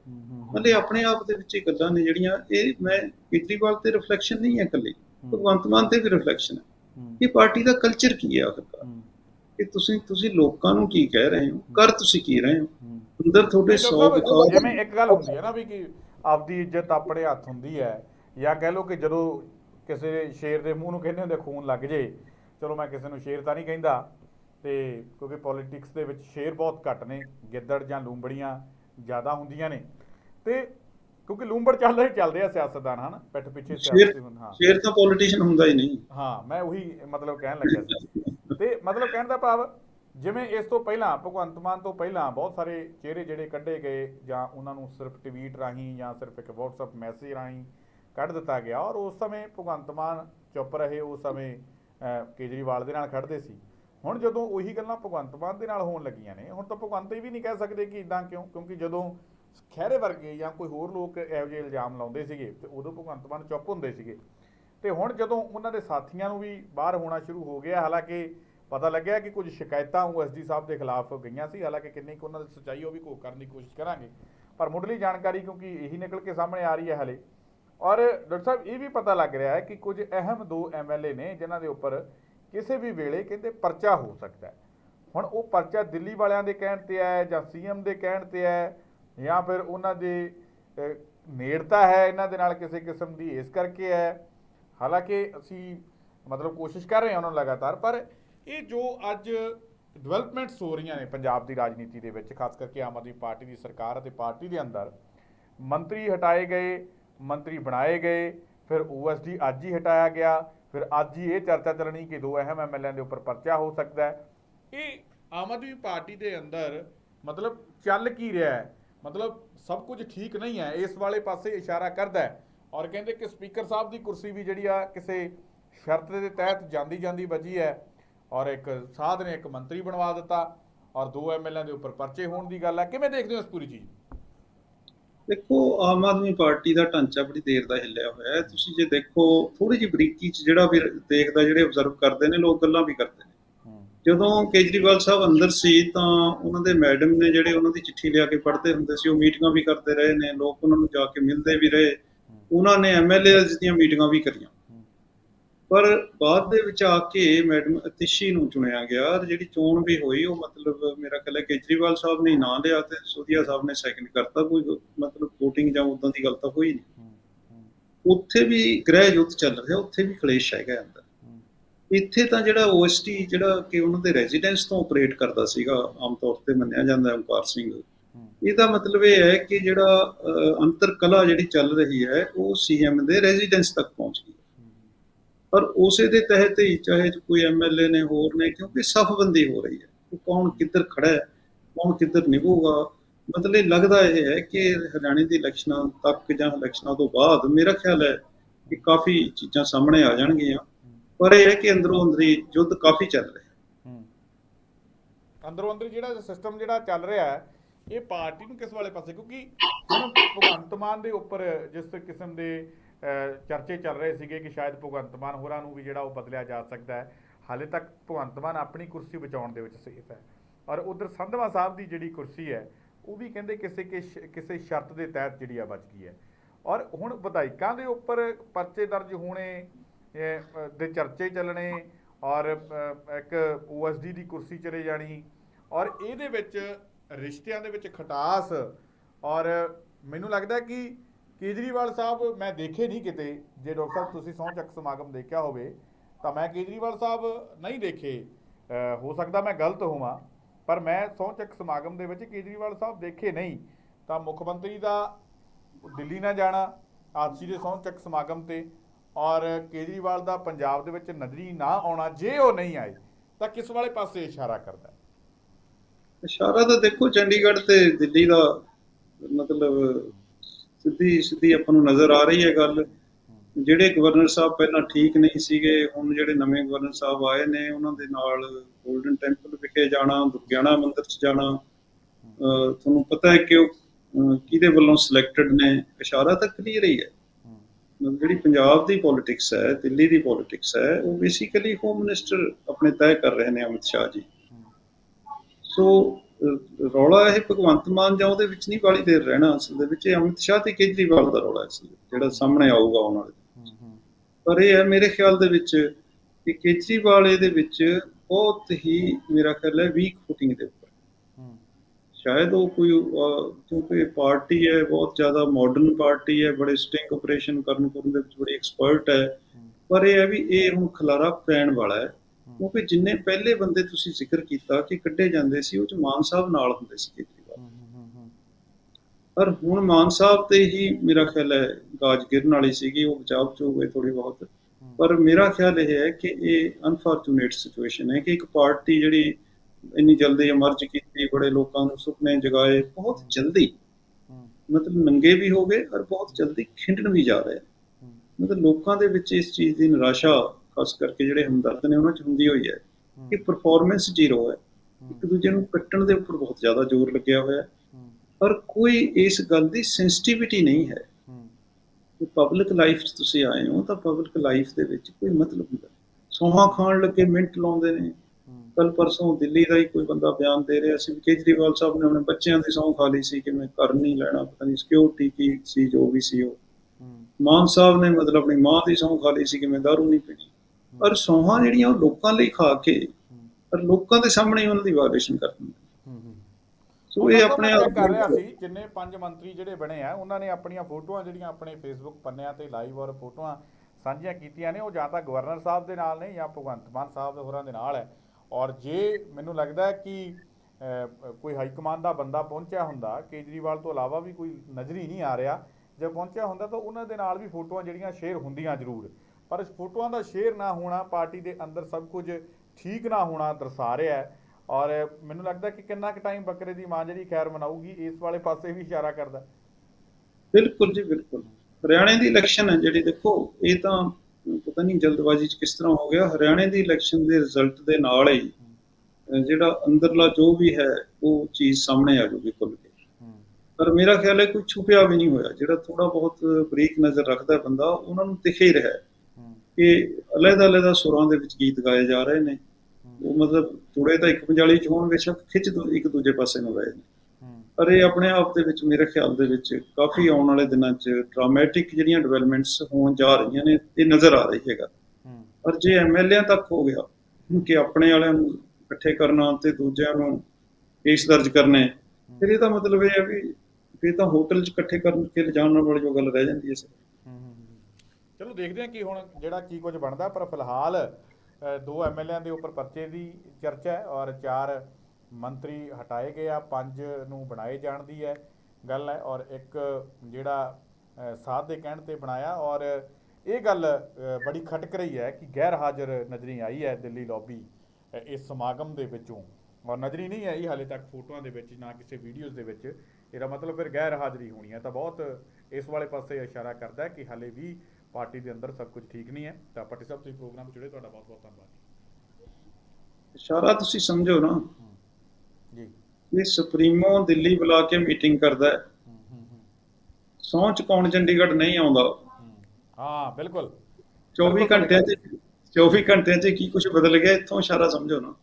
Speaker 2: ਮਤਲਬ ਆਪਣੇ ਆਪ ਦੇ ਵਿੱਚ ਇਹ ਗੱਲਾਂ ਨੇ ਜਿਹੜੀਆਂ ਇਹ ਮੈਂ ਕੇਜਰੀਵਾਲ ਤੇ ਰਿਫਲੈਕਸ਼ਨ ਨਹੀਂ ਹੈ ਇਕੱਲੀ। ਭਗਵੰਤ ਮਾਨ ਤੇ ਵੀ ਰਿਫਲੈਕਸ਼ਨ ਹੈ। ਇਹ ਪਾਰਟੀ ਦਾ ਕਲਚਰ ਕੀ ਹੈ ਆਖਰਕਾਰ? ਕਿ ਤੁਸੀਂ ਤੁਸੀਂ ਲੋਕਾਂ ਨੂੰ ਕੀ ਕਹਿ ਰਹੇ ਹੋ? ਕਰ ਤੁਸੀਂ ਕੀ ਰਹੇ ਹੋ? ਅੰਦਰ ਤੁਹਾਡੇ 100 ਵਿਕਾਸ
Speaker 1: ਜਿਵੇਂ ਇੱਕ ਗੱਲ ਹੁੰਦੀ ਹੈ ਨਾ ਵੀ ਕਿ ਆਪਦੀ ਇੱਜ਼ਤ ਆਪਣੇ ਹੱਥ ਹੁੰਦੀ ਹੈ। ਜਾਂ ਕਹਿ ਲਓ ਕਿ ਜਦੋਂ ਕਿਸੇ ਸ਼ੇਰ ਦੇ ਮੂੰਹ ਨੂੰ ਕਹਿੰਦੇ ਹੁੰਦੇ ਖੂਨ ਲੱਗ ਜੇ। ਚਲੋ ਮੈਂ ਕਿਸੇ ਨੂੰ ਸ਼ੇਰ ਤਾਂ ਨਹੀਂ ਕਹਿੰਦਾ। ਤੇ ਕਿਉਂਕਿ ਪੋਲਿਟਿਕਸ ਦੇ ਵਿੱਚ ਸ਼ੇਰ ਬਹੁਤ ਘੱਟ ਨੇ ਗਿੱਦੜ ਜਾਂ ਲੂੰਬੜੀਆਂ ਜ਼ਿਆਦਾ ਹੁੰਦੀਆਂ ਨੇ। ਤੇ ਕਿਉਂਕਿ ਲੂੰਬੜ ਚੱਲ ਰਹੇ ਚੱਲਦੇ ਆ ਸਿਆਸਤਦਾਨ ਹਨ? ਪਿੱਠ ਪਿੱਛੇ
Speaker 2: ਸ਼ੇਰ
Speaker 1: ਸਿਆਸਤ ਹਾਂ।
Speaker 2: ਸ਼ੇਰ ਤਾਂ ਪੋਲੀਟੀਸ਼ੀਅਨ ਹੁੰਦਾ ਹੀ ਨਹੀਂ।
Speaker 1: ਹਾਂ ਮੈਂ ਉਹੀ ਮਤਲਬ ਕਹਿਣ ਲੱਗਿਆ ਸੀ। ਤੇ ਮਤਲਬ ਕਹਿਣ ਦਾ ਭਾਵ ਜਿਵੇਂ ਇਸ ਤੋਂ ਪਹਿਲਾਂ ਭਗਵੰਤ ਮਾਨ ਤੋਂ ਪਹਿਲਾਂ ਬਹੁਤ ਸਾਰੇ ਚਿਹਰੇ ਜਿਹੜੇ ਕੱਢੇ ਗਏ ਜਾਂ ਉਹਨਾਂ ਨੂੰ ਸਿਰਫ ਟਵੀਟ ਰਾਹੀਂ ਜਾਂ ਸਿਰਫ ਇੱਕ WhatsApp ਮੈਸੇਜ ਰਾਹੀਂ ਕੱਢ ਦਿੱਤਾ ਗਿਆ ਔਰ ਉਸ ਸਮੇਂ ਭਗਵੰਤ ਮਾਨ ਚੁੱਪ ਰਹੇ, ਉਸ ਸਮੇਂ ਕੇਜਰੀਵਾਲ ਦੇ ਨਾਲ ਖੜਦੇ ਸੀ। ਹੁਣ ਜਦੋਂ ਉਹੀ ਗੱਲਾਂ ਭਗਵੰਤ ਮਾਨ ਦੇ ਨਾਲ ਹੋਣ ਲੱਗੀਆਂ ਨੇ, ਹੁਣ ਤਾਂ ਭਗਵੰਤ ਇਹ ਵੀ ਨਹੀਂ ਕਹਿ ਸਕਦੇ ਕਿ ਇਦਾਂ ਕਿਉਂ, ਕਿਉਂਕਿ ਜਦੋਂ ਖਹਿਰੇ ਵਰਗੇ ਜਾਂ ਕੋਈ ਹੋਰ ਲੋਕ ਇਹੋ ਜਿਹੇ ਇਲਜ਼ਾਮ ਲਾਉਂਦੇ ਸੀਗੇ, ਤੇ ਉਦੋਂ ਭਗਵੰਤ ਮਾਨ ਚੁੱਪ ਹੁੰਦੇ ਸੀਗੇ। ਤੇ ਹੁਣ ਜਦੋਂ ਉਹਨਾਂ ਦੇ ਸਾਥੀਆਂ ਨੂੰ ਵੀ ਬਾਹਰ ਹੋਣਾ ਸ਼ੁਰੂ ਹੋ ਗਿਆ, ਹਾਲਾਂਕਿ ਪਤਾ ਲੱਗਿਆ ਕਿ ਕੁਝ ਸ਼ਿਕਾਇਤਾਂ ਓਐਸਡੀ ਸਾਹਿਬ ਦੇ ਖਿਲਾਫ ਗਈਆਂ ਸੀ, ਹਾਲਾਂਕਿ ਕਿੰਨੀ ਕੁ ਉਹਨਾਂ ਦੀ ਸੱਚਾਈ ਉਹ ਵੀ ਕੋ ਕਰਨ ਦੀ ਕੋਸ਼ਿਸ਼ ਕਰਾਂਗੇ। ਪਰ ਮੁੱਢਲੀ ਜਾਣਕਾਰੀ ਕਿਉਂਕਿ ਇਹੀ ਨਿਕਲ ਕੇ ਸਾਹਮਣੇ ਆ ਰਹੀ ਹੈ ਹਲੇ ਔਰ ਡਾਕਟਰ ਸਾਹਿਬ, ਇਹ ਵੀ ਪਤਾ ਲੱਗ ਰਿਹਾ ਹੈ ਕਿ ਕੁਝ ਅਹਿਮ ਦੋ ਐਮਐਲਏ ਨੇ ਜਿਨ੍ਹਾਂ ਦੇ ਉੱਪਰ ਕਿਸੇ ਵੀ ਵੇਲੇ ਕਹਿੰਦੇ ਪਰਚਾ ਹੋ ਸਕਦਾ ਹੈ। ਹੁਣ ਉਹ ਪਰਚਾ ਦਿੱਲੀ ਵਾਲਿਆਂ ਦੇ ਕਹਿਣ ਤੇ ਹੈ ਜਾਂ ਸੀਐਮ ਦੇ ਕਹਿਣ ਤੇ ਹੈ ਜਾਂ ਫਿਰ ਉਹਨਾਂ ਦੇ ਨੇੜਤਾ ਹੈ ਇਹਨਾਂ ਦੇ ਨਾਲ ਕਿਸੇ ਕਿਸਮ ਦੀ, ਇਸ ਕਰਕੇ ਹੈ। ਹਾਲਾਂਕਿ ਅਸੀਂ ਮਤਲਬ ਕੋਸ਼ਿਸ਼ ਕਰ ਰਹੇ ਹਾਂ ਉਹਨਾਂ ਨੂੰ ਲਗਾਤਾਰ, ਪਰ ਇਹ ਜੋ ਅੱਜ ਡਿਵੈਲਪਮੈਂਟਸ ਹੋ ਰਹੀਆਂ ਨੇ ਪੰਜਾਬ ਦੀ ਰਾਜਨੀਤੀ ਦੇ ਵਿੱਚ, ਖਾਸ ਕਰਕੇ ਆਮ ਆਦਮੀ ਪਾਰਟੀ ਦੀ ਸਰਕਾਰ ਅਤੇ ਪਾਰਟੀ ਦੇ ਅੰਦਰ, ਮੰਤਰੀ ਹਟਾਏ ਗਏ ਮੰਤਰੀ ਬਣਾਏ ਗਏ, ਫਿਰ ਓਐਸਡੀ ਅੱਜ ਹੀ ਹਟਾਇਆ ਗਿਆ, ਫਿਰ ਅੱਜ ਹੀ ਇਹ ਚਰਚਾ ਚੱਲਣੀ ਕਿ ਦੋ ਅਹਿਮ ਐਮਐਲਏ ਦੇ ਉੱਪਰ ਪਰਚਾ ਹੋ ਸਕਦਾ ਹੈ। ਇਹ ਆਮ ਆਦਮੀ ਪਾਰਟੀ ਦੇ ਅੰਦਰ ਮਤਲਬ ਚੱਲ ਕੀ ਰਿਹਾ ਹੈ? ਮਤਲਬ ਸਭ ਕੁਝ ਠੀਕ ਨਹੀਂ ਹੈ, ਇਸ ਵਾਲੇ ਪਾਸੇ ਇਸ਼ਾਰਾ ਕਰਦਾ ਹੈ। ਔਰ ਕਹਿੰਦੇ ਕਿ ਸਪੀਕਰ ਸਾਹਿਬ ਦੀ ਕੁਰਸੀ ਵੀ ਜਿਹੜੀ ਆ, ਕਿਸੇ ਸ਼ਰਤ ਦੇ ਤਹਿਤ ਜਾਂਦੀ ਜਾਂਦੀ ਬਚੀ ਹੈ। ਔਰ ਇੱਕ ਸਾਧ ਨੇ ਇੱਕ ਮੰਤਰੀ ਬਣਵਾ ਦਿੱਤਾ, ਔਰ ਦੋ ਐਮਐਲਏ ਦੇ ਉੱਪਰ ਪਰਚੇ ਹੋਣ ਦੀ ਗੱਲ ਹੈ। ਕਿਵੇਂ ਦੇਖਦੇ ਹੋ ਇਸ ਪੂਰੀ ਚੀਜ਼?
Speaker 2: ਦੇਖੋ ਆਮ ਆਦਮੀ ਪਾਰਟੀ ਦਾ ਢਾਂਚਾ ਬੜੀ ਦੇਰ ਦਾ ਹਿੱਲਿਆ ਹੋਇਆ ਹੈ। ਤੁਸੀਂ ਜੇ ਦੇਖੋ ਥੋੜੀ ਜਿਹੀ ਬਰੀਕੀ ਚ ਜਿਹੜਾ ਵੀ ਦੇਖਦਾ ਜਿਹੜੇ ਆਬਜ਼ਰਵ ਕਰਦੇ ਨੇ ਲੋਕ ਗੱਲਾਂ ਵੀ ਕਰਦੇ ਨੇ। ਜਦੋਂ ਕੇਜਰੀਵਾਲ ਸਾਹਿਬ ਅੰਦਰ ਸੀ ਤਾਂ ਉਹਨਾਂ ਦੇ ਮੈਡਮ ਨੇ ਜਿਹੜੇ ਉਹਨਾਂ ਦੀ ਚਿੱਠੀ ਲਿਆ ਕੇ ਪੜ੍ਹਦੇ ਹੁੰਦੇ ਸੀ ਉਹ ਮੀਟਿੰਗਾਂ ਵੀ ਕਰਦੇ ਰਹੇ ਨੇ ਲੋਕ ਉਹਨਾਂ ਨੂੰ ਜਾ ਕੇ ਮਿਲਦੇ ਵੀ ਰਹੇ। ਉਹਨਾਂ ਨੇ ਐਮਐਲਏਜ਼ ਦੀਆਂ ਮੀਟਿੰਗਾਂ ਵੀ ਕਰੀਆਂ। ਪਰ ਬਾਅਦ ਦੇ ਵਿੱਚ ਆ ਕੇ ਮੈਡਮ ਅਤਿਸ਼ੀ ਨੂੰ ਚੁਣਿਆ ਗਿਆ ਔਰ ਜਿਹੜੀ ਚੋਣ ਵੀ ਹੋਈ ਉਹ ਮਤਲਬ ਮੇਰਾ ਹੈ ਕੇਜਰੀਵਾਲ ਸਾਹਿਬ ਨੇ ਨਾਂ ਲਿਆ ਤੇ ਸੋਧੀਆ ਸਾਹਿਬ ਨੇ ਸੈਕੰਡ ਕਰਤਾ ਕੋਈ ਮਤਲਬ VOTING ਜਾਂ ਉਦਾਂ ਦੀ ਗੱਲ ਤਾਂ ਹੋਈ ਨਹੀਂ। ਉੱਥੇ ਵੀ ਗ੍ਰਹਿ ਯੁੱਧ ਚੱਲ ਰਿਹਾ ਉੱਥੇ ਵੀ ਕਲੇਸ਼ ਹੈਗਾ ਅੰਦਰ। ਇੱਥੇ ਤਾਂ ਜਿਹੜਾ OST ਜਿਹੜਾ ਕਿ ਉਹਨਾਂ ਦੇ ਰੈਜ਼ੀਡੈਂਸ ਤੋਂ ਆਪਰੇਟ ਕਰਦਾ ਸੀਗਾ ਆਮ ਤੌਰ ਤੇ ਮੰਨਿਆ ਜਾਂਦਾ ਓਮਕਾਰ ਸਿੰਘ। ਇਹਦਾ ਮਤਲਬ ਇਹ ਹੈ ਕਿ ਜਿਹੜਾ ਅੰਤਰ ਕਲਾ ਜਿਹੜੀ ਚੱਲ ਰਹੀ ਹੈ ਉਹ ਸੀਐਮ ਦੇ ਰੈਜ਼ੀਡੈਂਸ ਤੱਕ ਪਹੁੰਚ ਗਈ। ਪਰ ਉਸੇ ਦੇ ਤਹਿਤ ਹੀ ਚਾਹੇ ਕੋਈ ਐਮਐਲਏ ਨੇ, ਹੋਰ ਨੇ, ਕਿਉਂਕਿ ਸਫਬੰਦੀ ਹੋ ਰਹੀ ਹੈ। ਕੌਣ ਕਿੱਧਰ ਖੜਾ ਹੈ, ਕੌਣ ਕਿੱਧਰ ਨਿਭੂਗਾ? ਮਤਲਬ ਇਹ ਲੱਗਦਾ ਇਹ ਹੈ ਕਿ ਹਰਿਆਣੇ ਦੀ ਇਲੈਕਸ਼ਨਾਂ ਤੱਕ ਜਾਂ ਇਲੈਕਸ਼ਨਾਂ ਤੋਂ ਬਾਅਦ ਮੇਰਾ ਖਿਆਲ ਹੈ ਕਿ ਕਾਫੀ ਚੀਜ਼ਾਂ ਸਾਹਮਣੇ ਆ ਜਾਣਗੀਆਂ। ਪਰ ਇਹ ਹੈ ਕਿ ਅੰਦਰੋਂ ਅੰਦਰੀ ਯੁੱਧ ਕਾਫੀ ਚੱਲ ਰਿਹਾ
Speaker 1: ਅੰਦਰੋਂ ਅੰਦਰ ਜਿਹੜਾ ਸਿਸਟਮ ਜਿਹੜਾ ਚੱਲ ਰਿਹਾ ਹੈ, ਇਹ ਪਾਰਟੀ ਨੂੰ ਕਿਸ ਵਾਲੇ ਪਾਸੇ? ਕਿਉਂਕਿ ਹੁਣ ਭਗਵੰਤ ਮਾਨ ਦੇ ਉੱਪਰ ਜਿਸ ਕਿਸਮ ਦੇ ਚਰਚੇ ਚੱਲ ਰਹੇ ਸੀਗੇ ਕਿ ਸ਼ਾਇਦ ਭਗਵੰਤ ਮਾਨ ਹੋਰਾਂ ਨੂੰ ਵੀ ਜਿਹੜਾ ਉਹ ਬਦਲਿਆ ਜਾ ਸਕਦਾ ਹੈ। ਹਾਲੇ ਤੱਕ ਭਗਵੰਤ ਮਾਨ ਆਪਣੀ ਕੁਰਸੀ ਬਚਾਉਣ ਦੇ ਵਿੱਚ ਸੇਫ ਹੈ। ਔਰ ਉਧਰ ਸੰਧਵਾ ਸਾਹਿਬ ਦੀ ਜਿਹੜੀ ਕੁਰਸੀ ਹੈ ਉਹ ਵੀ ਕਹਿੰਦੇ ਕਿਸੇ ਕਿਸ- ਕਿਸੇ ਸ਼ਰਤ ਦੇ ਤਹਿਤ ਜਿਹੜੀ ਆ ਬਚ ਗਈ ਹੈ। ਔਰ ਹੁਣ ਵਿਧਾਇਕਾਂ ਦੇ ਉੱਪਰ ਪਰਚੇ ਦਰਜ ਹੋਣੇ ਦੇ ਚਰਚੇ ਚੱਲਣੇ ਔਰ ਅ, ਇੱਕ ਓਐਸਡੀ ਦੀ ਕੁਰਸੀ ਚਲੇ ਜਾਣੀ ਔਰ ਇਹਦੇ ਵਿੱਚ ਰਿਸ਼ਤਿਆਂ ਦੇ ਵਿੱਚ ਖਟਾਸ ਔਰ ਮੈਨੂੰ ਲੱਗਦਾ ਕਿ ਕੇਜਰੀਵਾਲ ਸਾਹਿਬ, ਮੈਂ ਦੇਖੇ ਨਹੀਂ ਕਿਤੇ, ਜੇ ਡਾਕਟਰ ਸਾਹਿਬ ਤੁਸੀਂ ਸਹੁੰ ਚੱਕ ਸਮਾਗਮ ਦੇਖਿਆ ਹੋਵੇ, ਤਾਂ ਮੈਂ ਕੇਜਰੀਵਾਲ ਸਾਹਿਬ ਨਹੀਂ ਦੇਖੇ। ਹੋ ਸਕਦਾ ਮੈਂ ਗਲਤ ਹੋਵਾਂ, ਪਰ ਮੈਂ ਸਹੁੰ ਚੱਕ ਸਮਾਗਮ ਦੇ ਵਿੱਚ ਕੇਜਰੀਵਾਲ ਸਾਹਿਬ ਦੇਖੇ ਨਹੀਂ। ਤਾਂ ਮੁੱਖ ਮੰਤਰੀ ਦਾ ਦਿੱਲੀ ਨਾ ਜਾਣਾ ਆਪਸੀ ਦੇ ਸਹੁੰ ਚੱਕ ਸਮਾਗਮ ਤੇ, ਔਰ ਕੇਜਰੀਵਾਲ ਦਾ ਪੰਜਾਬ ਦੇ ਵਿੱਚ ਨਜ਼ਰੀ ਨਾ ਆਉਣਾ, ਜੇ ਉਹ ਨਹੀਂ ਆਏ, ਤਾਂ ਕਿਸ ਵਾਲੇ ਪਾਸੇ ਇਸ਼ਾਰਾ ਕਰਦਾ
Speaker 2: ਇਸ਼ਾਰਾ ਤਾਂ ਦੇਖੋ, ਚੰਡੀਗੜ੍ਹ ਤੇ ਦਿੱਲੀ ਦਾ ਮਤਲਬ ਸਿੱਧੀ ਸਿੱਧੀ ਆਪਾਂ ਨੂੰ ਨਜ਼ਰ ਆ ਰਹੀ ਹੈ ਗੱਲ। ਜਿਹੜੇ ਗਵਰਨਰ ਸਾਹਿਬ ਪਹਿਲਾਂ ਠੀਕ ਨਹੀਂ ਸੀਗੇ, ਹੁਣ ਜਿਹੜੇ ਨਵੇਂ ਗਵਰਨਰ ਸਾਹਿਬ ਆਏ ਨੇ, ਉਹਨਾਂ ਦੇ ਨਾਲ 골ਡਨ ਟੈਂਪਲ ਵਿਖੇ ਜਾਣਾ, ਦੁਰਗਿਆਣਾ ਮੰਦਿਰ 'ਚ ਜਾਣਾ ਤੁਹਾਨੂੰ ਪਤਾ ਹੈ ਕਿ ਉਹ ਕਿਹਦੇ ਵੱਲੋਂ ਸਿਲੈਕਟਡ ਨੇ? ਇਸ਼ਾਰਾ ਤਾਂ ਕਲੀਅਰ ਹੀ। ਹੈ ਜਿਹੜੀ ਪੰਜਾਬ ਦੀ ਪੋਲਿਟਿਕਸ ਹੈ, ਦਿੱਲੀ ਦੀ ਪੋਲਿਟਿਕਸ ਹੈ, ਉਹ ਬੇਸਿਕਲੀ ਹੋਮ ਮਿਨਿਸਟਰ ਆਪਣੇ ਤੈਅ ਕਰ ਰਹੇ ਨੇ ਅਮਿਤ ਸ਼ਾਹ ਜੀ। ਸੋ ਰੌਲਾ ਇਹ ਭਗਵੰਤ ਮਾਨ ਜਾਂ ਉਹਦੇ ਵਿੱਚ ਨਹੀਂ ਵਾਲੀ ਦੇਰ ਰਹਿਣਾ ਅਸਲ ਦੇ ਵਿੱਚ ਇਹ ਅਮਿਤ ਸ਼ਾਹ ਤੇ ਕੇਜਰੀਵਾਲ ਦਾ ਰੌਲਾ ਵਿੱਚ, ਜਿਹੜਾ ਸਾਹਮਣੇ ਆਊਗਾ ਵਾਲੇ ਦਿਨ। ਪਰ ਇਹ ਹੈ ਮੇਰੇ ਖਿਆਲ ਦੇ ਵਿੱਚ ਕਿ ਕੇਜਰੀਵਾਲ ਇਹਦੇ ਵਿੱਚ ਬਹੁਤ ਹੀ ਮੇਰਾ ਖਿਆਲ ਹੈ ਵੀਕ ਫੁਟਿੰਗ ਦੇ ਉੱਪਰ। ਸ਼ਾਇਦ ਉਹ ਕੋਈ ਕਿਉਂਕਿ ਪਾਰਟੀ ਹੈ ਬਹੁਤ ਜ਼ਿਆਦਾ ਮਾਡਰਨ ਪਾਰਟੀ ਹੈ ਬੜੇ ਸਟਿੰਗ ਆਪਰੇਸ਼ਨ ਕਰਨ ਕਰਨ ਦੇ ਵਿੱਚ ਬੜੀ ਐਕਸਪਰਟ ਹੈ। ਪਰ ਇਹ ਹੈ ਵੀ ਇਹ ਹੁਣ ਖਲਾਰਾ ਪੈਣ ਵਾਲਾ ਹੈ। ਕਿਉਂਕਿ ਜਿੰਨੇ ਪਹਿਲੇ ਬੰਦੇ ਤੁਸੀਂ ਜ਼ਿਕਰ ਕੀਤਾ ਕਿ ਕੱਢੇ ਜਾਂਦੇ ਸੀ ਉਹ ਚ ਮਾਨ ਸਾਹਿਬ ਨਾਲ ਹੁੰਦੇ ਸੀ ਕੇਜਰੀਵਾਲ। ਪਰ ਹੁਣ ਮਾਨ ਸਾਹਿਬ ਤੇ ਹੀ ਮੇਰਾ ਖਿਆਲ ਹੈ ਗਾਜ ਗਿਰਨ ਵਾਲੀ ਸੀਗੀ ਉਹ ਬਚਾਅ ਚ ਹੋ ਗਏ ਥੋੜੀ ਬਹੁਤ ਪਰ ਮੇਰਾ ਖਿਆਲ ਇਹ ਹੈ ਕਿ ਇਹ ਅਨਫੋਰਚੂਨੇਟ ਸਿਚੁਏਸ਼ਨ ਹੈ ਕਿ ਇੱਕ ਪਾਰਟੀ ਜਿਹੜੀ ਇੰਨੀ ਜਲਦੀ ਇਮਰਜ ਕੀਤੀ ਬੜੇ ਲੋਕਾਂ ਨੂੰ ਸੁਪਨੇ ਜਗਾਏ ਬਹੁਤ ਜਲਦੀ। ਮਤਲਬ ਨੰਗੇ ਵੀ ਹੋ ਗਏ ਔਰ ਬਹੁਤ ਜਲਦੀ ਖਿੰਡਣ ਵੀ ਜਾ ਰਹੇ। ਮਤਲਬ ਲੋਕਾਂ ਦੇ ਵਿੱਚ ਇਸ ਚੀਜ਼ ਦੀ ਨਿਰਾਸ਼ਾ ਖਾਸ ਕਰਕੇ ਜਿਹੜੇ ਹਮਦਰਦ ਨੇ ਉਹਨਾਂ 'ਚ ਹੁੰਦੀ ਹੋਈ ਹੈ ਕਿ ਪਰਫਾਰਮੈਂਸ ਜ਼ੀਰੋ ਹੈ। ਇੱਕ ਦੂਜੇ ਨੂੰ ਕੱਟਣ ਦੇ ਉੱਪਰ ਬਹੁਤ ਜ਼ਿਆਦਾ ਜ਼ੋਰ ਲੱਗਿਆ ਹੋਇਆ ਹੈ। ਪਰ ਕੋਈ ਇਸ ਗੱਲ ਦੀ ਸੈਂਸਿਟੀਵਿਟੀ ਨਹੀਂ ਹੈ। ਕਿ ਪਬਲਿਕ ਲਾਈਫ 'ਚ ਤੁਸੀਂ ਆਏ ਹੋ ਤਾਂ ਪਬਲਿਕ ਲਾਈਫ ਦੇ ਵਿੱਚ ਕੋਈ ਮਤਲਬ ਹੁੰਦਾ ਸੋਹਾ ਖਾਣ ਲੱਗੇ ਮਿੰਟ ਲਾਉਂਦੇ ਨੇ। ਕੱਲ ਪਰਸੋਂ ਦਿੱਲੀ ਦਾ ਹੀ ਕੋਈ ਬੰਦਾ ਬਿਆਨ ਦੇ ਰਿਹਾ ਸੀ ਕੇਜਰੀਵਾਲ ਸਾਹਿਬ ਨੇ ਆਪਣੇ ਬੱਚਿਆਂ ਦੀ ਸਹੁੰ ਖਾ ਲਈ ਸੀ ਕਿ ਮੈਂ ਘਰ ਨਹੀਂ ਲੈਣਾ ਪਤਾ ਨਹੀਂ ਸਿਕਿਉਰਿਟੀ ਕੀ ਸੀ ਜੋ ਵੀ ਸੀ ਉਹ। ਮਾਨ ਸਾਹਿਬ ਨੇ ਮਤਲਬ ਆਪਣੀ ਮਾਂ ਦੀ ਸਹੁੰ ਖਾ ਲਈ ਸੀ ਕਿ ਮੈਂ ਦਾਰੂ ਨਹੀਂ ਪੀਣੀ। ਪਰ ਸੌਹਾਂ ਜਿਹੜੀਆਂ ਉਹ ਲੋਕਾਂ ਲਈ ਖਾ ਕੇ ਪਰ ਲੋਕਾਂ ਦੇ ਸਾਹਮਣੇ ਉਹਨਾਂ ਦੀ ਵਾਇਲੇਸ਼ਨ ਕਰ ਦਿੰਦੇ ਸੋ ਇਹ ਆਪਣੇ ਆਪ
Speaker 1: ਕਰ ਰਿਹਾ ਸੀ ਜਿੰਨੇ ਪੰਜ ਮੰਤਰੀ ਜਿਹੜੇ ਬਣੇ ਆ ਉਹਨਾਂ ਨੇ ਆਪਣੀਆਂ ਫੋਟੋਆਂ ਜਿਹੜੀਆਂ ਆਪਣੇ ਫੇਸਬੁੱਕ ਪੰਨਿਆਂ ਤੇ ਲਾਈਵ ਔਰ ਫੋਟੋਆਂ ਸਾਂਝੀਆਂ ਕੀਤੀਆਂ ਨੇ ਉਹ ਜਾਂ ਤਾਂ ਗਵਰਨਰ ਸਾਹਿਬ ਦੇ ਨਾਲ ਨੇ ਜਾਂ ਭਗਵੰਤ ਮਾਨ ਸਾਹਿਬ ਦੇ ਹੋਰਾਂ ਦੇ ਨਾਲ ਹੈ। ਔਰ ਜੇ ਮੈਨੂੰ ਲੱਗਦਾ ਹੈ ਕਿ ਕੋਈ ਹਾਈ ਕਮਾਂਡ ਦਾ ਬੰਦਾ ਪਹੁੰਚਿਆ ਹੁੰਦਾ ਕੇਜਰੀਵਾਲ ਤੋਂ ਇਲਾਵਾ ਵੀ ਕੋਈ ਨਜ਼ਰ ਹੀ ਨਹੀਂ ਆ ਰਿਹਾ ਜੇ ਪਹੁੰਚਿਆ ਹੁੰਦਾ ਤਾਂ ਉਹਨਾਂ ਦੇ ਨਾਲ ਵੀ ਫੋਟੋਆਂ ਜਿਹੜੀਆਂ ਸ਼ੇਅਰ ਹੁੰਦੀਆਂ ਜ਼ਰੂਰ। ਪਰ ਇਸ ਫੋਟੋਆਂ ਦਾ ਸ਼ੇਅਰ ਨਾ ਹੋਣਾ ਪਾਰਟੀ ਦੇ ਅੰਦਰ ਸਭ ਕੁਝ ਠੀਕ ਨਾ ਹੋਣਾ ਦਰਸਾ ਰਿਹਾ ਹੈ। ਔਰ ਮੈਨੂੰ ਲੱਗਦਾ ਕਿ ਕਿੰਨਾ ਕੁ ਟਾਈਮ ਬੱਕਰੇ ਦੀ ਮਾਂ ਜਿਹੜੀ ਖੈਰ ਮਨਾਊਗੀ ਇਸ ਵਾਲੇ ਪਾਸੇ ਵੀ ਇਸ਼ਾਰਾ ਕਰਦਾ
Speaker 2: ਬਿਲਕੁਲ ਜੀ ਬਿਲਕੁਲ। ਹਰਿਆਣੇ ਦੀ ਇਲੈਕਸ਼ਨ ਹੈ ਜਿਹੜੀ ਦੇਖੋ ਇਹ ਤਾਂ ਪਤਾ ਨਹੀਂ ਜਲਦਬਾਜ਼ੀ ਚ ਕਿਸ ਤਰ੍ਹਾਂ ਹੋ ਗਿਆ। ਹਰਿਆਣੇ ਦੀ ਇਲੈਕਸ਼ਨ ਦੇ ਰਿਜ਼ਲਟ ਦੇ ਨਾਲ ਹੀ ਜਿਹੜਾ ਅੰਦਰਲਾ ਜੋ ਵੀ ਹੈ ਉਹ ਚੀਜ਼ ਸਾਹਮਣੇ ਆ ਜਾਊਗੀ ਖੁੱਲ ਕੇ। ਪਰ ਮੇਰਾ ਖਿਆਲ ਹੈ ਕੋਈ ਛੁਪਿਆ ਵੀ ਨਹੀਂ ਹੋਇਆ। ਜਿਹੜਾ ਥੋੜਾ ਬਹੁਤ ਬਰੀਕ ਨਜ਼ਰ ਰੱਖਦਾ ਬੰਦਾ ਉਹਨਾਂ ਨੂੰ ਦਿਖ ਹੀ ਰਿਹਾ ਹੈ। ਕਿ ਅਲੱਗ ਅਲੱਗ ਸੁਰਾਂ ਦੇ ਵਿੱਚ ਗੀਤ ਗਾਏ ਜਾ ਰਹੇ ਨੇ। ਉਹ ਮਤਲਬ ਥੋੜੇ ਤਾਂ ਇੱਕ ਪੰਜਾਲੀ ਚ ਹੋਣ ਬੇਸ਼ੱਕ ਖਿੱਚ ਦੋ ਇੱਕ ਦੂਜੇ ਪਾਸੇ ਨੂੰ ਰਹੇ ਨੇ। ਪਰ ਇਹ ਆਪਣੇ ਆਪ ਦੇ ਵਿੱਚ ਮੇਰੇ ਖਿਆਲ ਦੇ ਵਿੱਚ ਕਾਫੀ ਆਉਣ ਵਾਲੇ ਦਿਨਾਂ 'ਚ ਡਰਾਮੈਟਿਕ ਜਿਹੜੀਆਂ ਡਿਵੈਲਪਮੈਂਟਸ ਹੋਣ ਜਾ ਰਹੀਆਂ ਨੇ ਇਹ ਨਜ਼ਰ ਆ ਰਹੀ ਹੈਗਾ। ਪਰ ਜੇ ਐਮਐਲਏ ਤੱਕ ਹੋ ਗਿਆ ਕਿ ਆਪਣੇ ਵਾਲਿਆਂ ਨੂੰ ਇਕੱਠੇ ਕਰਨਾ ਤੇ ਦੂਜਿਆਂ ਨੂੰ ਕੇਸ ਦਰਜ ਕਰਨੇ ਫਿਰ ਇਹਦਾ ਮਤਲਬ ਇਹ ਹੈ ਵੀ ਫਿਰ ਤਾਂ ਹੋਟਲ 'ਚ ਇਕੱਠੇ ਕਰਨ ਕੇ ਲਿਜਾਣ ਨਾਲ ਵਾਲੀ ਜੋ ਗੱਲ ਰਹਿ ਜਾਂਦੀ ਹੈ ਸਰ।
Speaker 1: ਚਲੋ ਦੇਖਦੇ ਹਾਂ ਕਿ ਹੁਣ ਜਿਹੜਾ ਕੀ ਕੁਝ ਬਣਦਾ ਪਰ ਫਿਲਹਾਲ ਅ, ਦੋ ਐਮਐਲਏਆਂ ਦੇ ਉੱਪਰ ਪਰਚੇ ਦੀ ਚਰਚਾ ਹੈ ਔਰ ਚਾਰ ਮੰਤਰੀ ਹਟਾਏ ਗਏ ਆ ਪੰਜ ਨੂੰ ਬਣਾਏ ਜਾਣ ਦੀ ਹੈ ਗੱਲ ਹੈ ਔਰ ਇੱਕ ਜਿਹੜਾ ਅ, ਸਾਧ ਦੇ ਕਹਿਣ ਤੇ ਬਣਾਇਆ ਔਰ ਇਹ ਗੱਲ ਬੜੀ ਖਟਕ ਰਹੀ ਹੈ ਕਿ ਗੈਰ ਹਾਜ਼ਰ ਨਜ਼ਰੀ ਆਈ ਹੈ ਦਿੱਲੀ ਲੌਬੀ ਇਸ ਸਮਾਗਮ ਦੇ ਵਿੱਚੋਂ। ਔਰ ਨਜ਼ਰੀ ਨਹੀਂ ਆਈ ਹਾਲੇ ਤੱਕ ਫੋਟੋਆਂ ਦੇ ਵਿੱਚ ਨਾ ਕਿਸੇ ਵੀਡੀਓਜ਼ ਦੇ ਵਿੱਚ। ਇਹਦਾ ਮਤਲਬ ਫਿਰ ਗੈਰ ਹਾਜ਼ਰੀ ਹੋਣੀ ਹੈ ਤਾਂ ਬਹੁਤ ਇਸ ਵਾਲੇ ਪਾਸੇ ਇਸ਼ਾਰਾ ਕਰਦਾ ਹੈ ਕਿ ਹਾਲੇ ਵੀ ਪਾਰਟੀ ਦੇ ਅੰਦਰ ਸਭ ਕੁਝ ਠੀਕ ਨਹੀਂ ਹੈ ਤਾਂ ਪੱਟੀ ਸਾਹਿਬ ਤੁਸੀਂ ਪ੍ਰੋਗਰਾਮ ਜੁੜੇ ਤੁਹਾਡਾ ਬਹੁਤ ਬਹੁਤ ਧੰਨਵਾਦ।
Speaker 2: ਇਸ਼ਾਰਾ ਤੁਸੀਂ ਸਮਝੋ ਨਾ।
Speaker 1: ਜੀ।
Speaker 2: ਇਹ ਸੁਪਰੀਮੋ ਦਿੱਲੀ ਬੁਲਾ ਕੇ ਮੀਟਿੰਗ ਕਰਦਾ ਹੈ। ਸਹੁੰ ਚੁਕਾਉਣ ਚੰਡੀਗੜ੍ਹ ਨਹੀਂ ਆਉਂਦਾ?
Speaker 1: ਹੂੰ। ਬਿਲਕੁਲ।
Speaker 2: 24
Speaker 1: ਬਿਲਕੁਲ
Speaker 2: ਘੰਟਿਆਂ 'ਚ 24 ਘੰਟਿਆਂ 'ਚ ਕੀ ਕੁਝ ਬਦਲ ਗਿਆ? ਇੱਥੋਂ ਇਸ਼ਾਰਾ ਸਮਝੋ ਨਾ।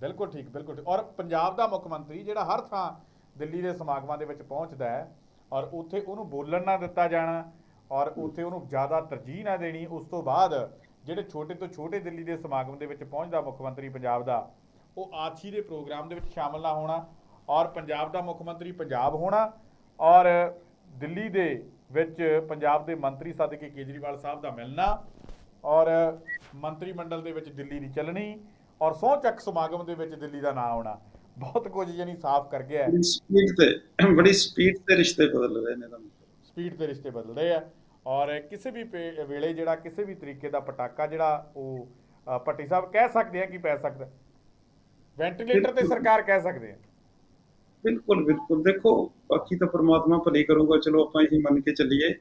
Speaker 1: ਬਿਲਕੁਲ ਠੀਕ ਬਿਲਕੁਲ ਔਰ ਪੰਜਾਬ ਦਾ ਮੁੱਖ ਮੰਤਰੀ ਜਿਹੜਾ ਹਰ ਥਾਂ ਦਿੱਲੀ ਦੇ ਸਮਾਗਮਾਂ ਦੇ ਵਿੱਚ ਪਹੁੰਚਦਾ ਹੈ ਔਰ ਉੱਥੇ ਉਹਨੂੰ ਬੋਲਣ ਨਾ ਦਿੱਤਾ ਜਾਣਾ ਔਰ ਉੱਥੇ ਉਹਨੂੰ ਜ਼ਿਆਦਾ ਤਰਜੀਹ ਨਾ ਦੇਣੀ ਉਸ ਤੋਂ ਬਾਅਦ ਜਿਹੜੇ ਛੋਟੇ ਤੋਂ ਛੋਟੇ ਦਿੱਲੀ ਦੇ ਸਮਾਗਮ ਦੇ ਵਿੱਚ ਪਹੁੰਚਦਾ ਮੁੱਖ ਮੰਤਰੀ ਪੰਜਾਬ ਦਾ ਉਹ ਆਛੀ ਦੇ ਪ੍ਰੋਗਰਾਮ ਦੇ ਵਿੱਚ ਸ਼ਾਮਲ ਨਾ ਹੋਣਾ ਔਰ ਪੰਜਾਬ ਦਾ ਮੁੱਖ ਮੰਤਰੀ ਪੰਜਾਬ ਹੋਣਾ ਔਰ ਦਿੱਲੀ ਦੇ ਵਿੱਚ ਪੰਜਾਬ ਦੇ ਮੰਤਰੀ ਸੱਦ ਕੇ ਕੇਜਰੀਵਾਲ ਸਾਹਿਬ ਦਾ ਮਿਲਣਾ ਔਰ ਮੰਤਰੀ ਮੰਡਲ ਦੇ ਵਿੱਚ ਦਿੱਲੀ ਦੀ ਚੱਲਣੀ ਔਰ ਸਹੁੰ ਚੱਕ ਸਮਾਗਮ ਦੇ ਵਿੱਚ ਦਿੱਲੀ ਦਾ ਨਾਂ ਆਉਣਾ। ਬਹੁਤ ਕੁਝ ਯਾਨੀ ਸਾਫ਼ ਕਰ ਗਿਆ। ਹੈ
Speaker 2: ਬੜੀ ਸਪੀਡ ਤੇ ਬੜੀ ਸਪੀਡ ਤੇ ਰਿਸ਼ਤੇ ਬਦਲ ਰਹੇ ਨੇ ਤਾਂ।
Speaker 1: ਸਪੀਡ ਦੇ ਰਿਸ਼ਤੇ ਬਦਲਦੇ ਆ। ਔਰ ਕਿਸੇ ਵੀ ਵੇਲੇ ਜਿਹੜਾ ਕਿਸੇ ਵੀ ਤਰੀਕੇ ਦਾ ਪਟਾਕਾ ਜਿਹੜਾ ਉਹ ਭੱਟੀ ਸਾਹਿਬ ਕਹਿ ਸਕਦੇ ਆ ਕਿ ਪੈ ਸਕਦਾ। ਵੈਂਟੀਲੇਟਰ ਤੇ ਸਰਕਾਰ ਕਹਿ ਸਕਦੇ ਆ।
Speaker 2: ਬਿਲਕੁਲ ਬਿਲਕੁਲ। ਦੇਖੋ ਬਾਕੀ ਤਾਂ ਪ੍ਰਮਾਤਮਾ ਭਲੀ ਕਰੂਗਾ ਚਲੋ ਆਪਾਂ ਇਹੀ ਮੰਨ ਕੇ ਚੱਲੀਏ।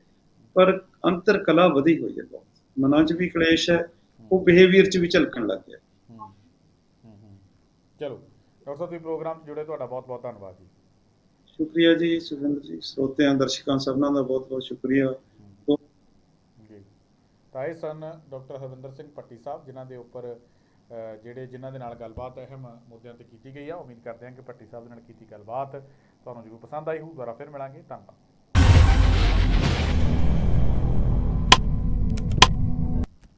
Speaker 2: ਪਰ ਅੰਤਰ ਕਲਾ ਵਧੀ ਹੋਈ ਹੈ ਬਹੁਤ। ਮਨਾਂ 'ਚ ਵੀ ਕਲੇਸ਼ ਹੈ ਉਹ ਬਿਹੇਵੀਅਰ 'ਚ ਵੀ ਝਲਕਣ ਲੱਗ ਗਿਆ।
Speaker 1: ਚਲੋ ਡਾਕਟਰ ਸਾਹਿਬ ਤੁਸੀਂ ਪ੍ਰੋਗਰਾਮ 'ਚ ਜੁੜੇ ਤੁਹਾਡਾ ਬਹੁਤ ਬਹੁਤ ਧੰਨਵਾਦ ਜੀ।
Speaker 2: ਸ਼ੁਕਰੀਆ ਜੀ ਸੁਖਿੰਦਰ ਜੀ ਸਰੋਤਿਆਂ ਦਰਸ਼ਕਾਂ ਸਭਨਾਂ ਦਾ ਬਹੁਤ ਬਹੁਤ ਸ਼ੁਕਰੀਆ।
Speaker 1: ਤਾਂ ਇਹ ਸਨ ਡਾਕਟਰ ਹਰਵਿੰਦਰ ਸਿੰਘ ਪੱਟੀ ਸਾਹਿਬ, ਜਿਨ੍ਹਾਂ ਦੇ ਉੱਪਰ ਜਿਹੜੇ ਜਿਨ੍ਹਾਂ ਦੇ ਨਾਲ ਗੱਲਬਾਤ ਅਹਿਮ ਮੁੱਦਿਆਂ ਤੇ ਕੀਤੀ ਗਈ ਆ, ਉਮੀਦ ਕਰਦੇ ਹਾਂ ਕਿ ਪੱਟੀ ਸਾਹਿਬ ਦੇ ਨਾਲ ਕੀਤੀ ਗੱਲਬਾਤ ਤੁਹਾਨੂੰ ਜ਼ਰੂਰ ਪਸੰਦ ਆਈ ਹੋਊ। ਦੁਬਾਰਾ ਫਿਰ ਮਿਲਾਂਗੇ। ਧੰਨਵਾਦ।